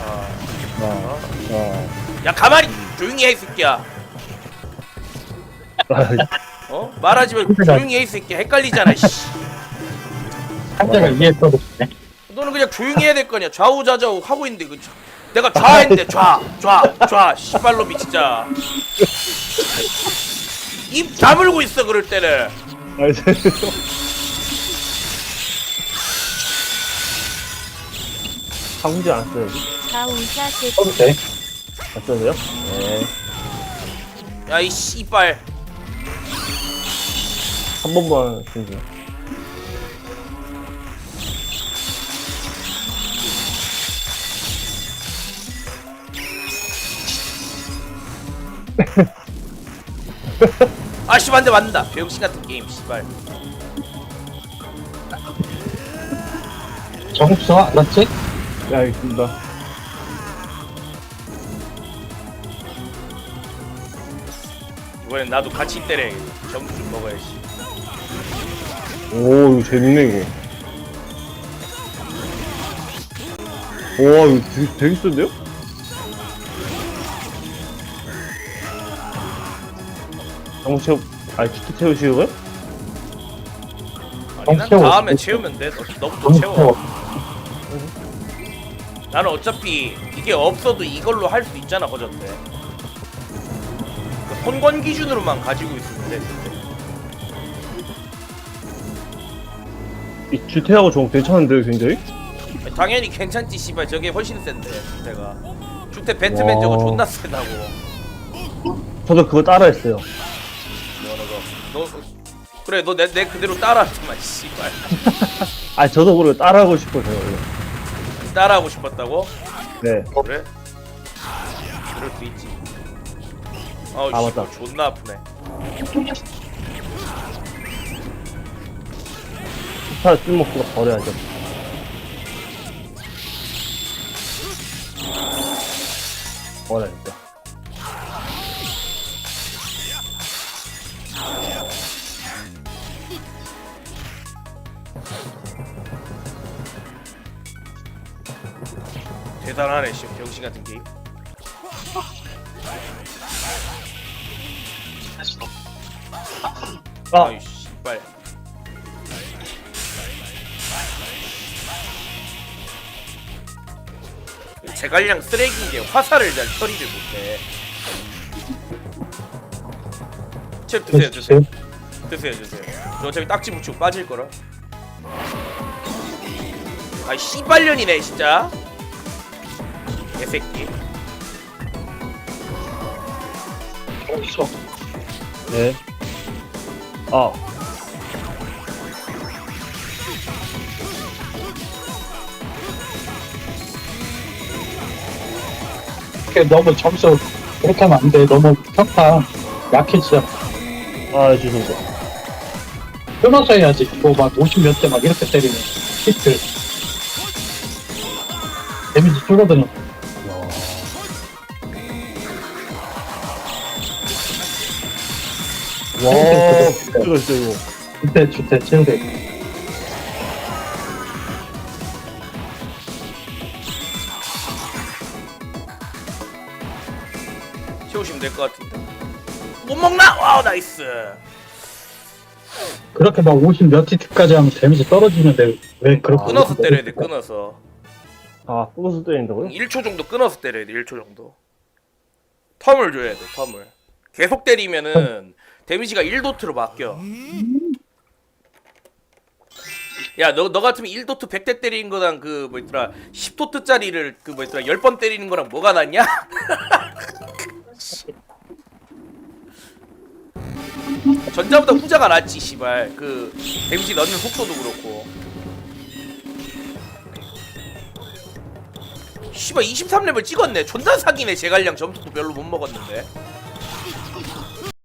어. 어, 어. 야 가만히 조용히 해 이 새끼야. 어? 말하지 말고 조용히 해 이 새끼야. 헷갈리잖아 씨. 이해했어도 네. 너는 그냥 조용히 해야 될 거 아니야. 좌우좌좌우 하고 있는데 그 자- 내가 좌했는데 좌좌좌. 씨발놈이 진짜. 입 다물고 있어 그럴 때는 아니, 저- 하고 싶지 세 써도 돼. 맞잖아요? 네. 야이 씨발 한 번만 해주세요. 아 씨발 한대 맞는다 병신 같은 게임 씨발 정수 알았지? 네, 알겠습니다. 이번엔 나도 같이 때려 점수 좀 먹어야지 오, 이거 재밌네, 이거. 와, 이거 되게, 센데요? 정채 아니, 키트 채우시고요? 아니 난 채워. 다음에 채우면 돼 너, 너부터 채워. 나는 어차피 이게 없어도 이걸로 할 수 있잖아 허전 때 그 손권 기준으로만 가지고 근데. 이 주태하고 좀 괜찮은데요, 굉장히? 당연히 괜찮지 씨발 저게 훨씬 센데 주태가 주태 배트맨 와. 저거 존나 세다고 저도 그거 따라했어요. 너, 너, 너 그래 너 내 내 그대로 따라하지만 씨발 아, 저도 그걸 따라하고 싶어서요. 원래. 따라하고 싶었다고 네. 그래 그럴 수 있지 아우 아, 씨, 맞다. 존나 아프네 스타 쓸모없으로 버려야죠. 버려야죠. 대단하네 씨 병신 같은 게임 아, 아이 씨발 제갈량 쓰레기인 게 화살을 잘 처리를 못해. 칩 드세요 드세요. 드세요. 드세요 저 어차피 딱지 붙이고 빠질 거라. 아이 씨발년이네 진짜. 개새끼. 정 아, 그게 너무 점수 그렇게 하면 안 돼. 너무 평타 약해져. 아, 죄송합니다. 끊어서 해야지. 뭐막 50몇 대 막 이렇게 때리면 히트. 데미지 줄어드는. 와, 이거 진짜 이거. 주태 주태 채우대. 채우시면 될 것 같은데 못 먹나? 와우 나이스 그렇게 막 50몇 히트까지 하면 데미지 떨어지는데 왜 그렇게 끊어서 때려야 돼 끊어서 아, 끊어서 때린다고요? 1초 정도 끊어서 때려야 돼 1초 정도 텀을 줘야 돼 텀을 계속 때리면은 데미지가 1도트로 바뀌어. 야 너 너 같으면 1도트 100대 때리는 거랑 그뭐 있더라. 10도트짜리를 그뭐 있더라. 10번 때리는 거랑 뭐가 낫냐? 전자보다 후자가 낫지 씨발. 그 데미지 넣는 속도도 그렇고. 씨발 23렙을 찍었네. 존나 사기네. 제갈량 점수도 별로 못 먹었는데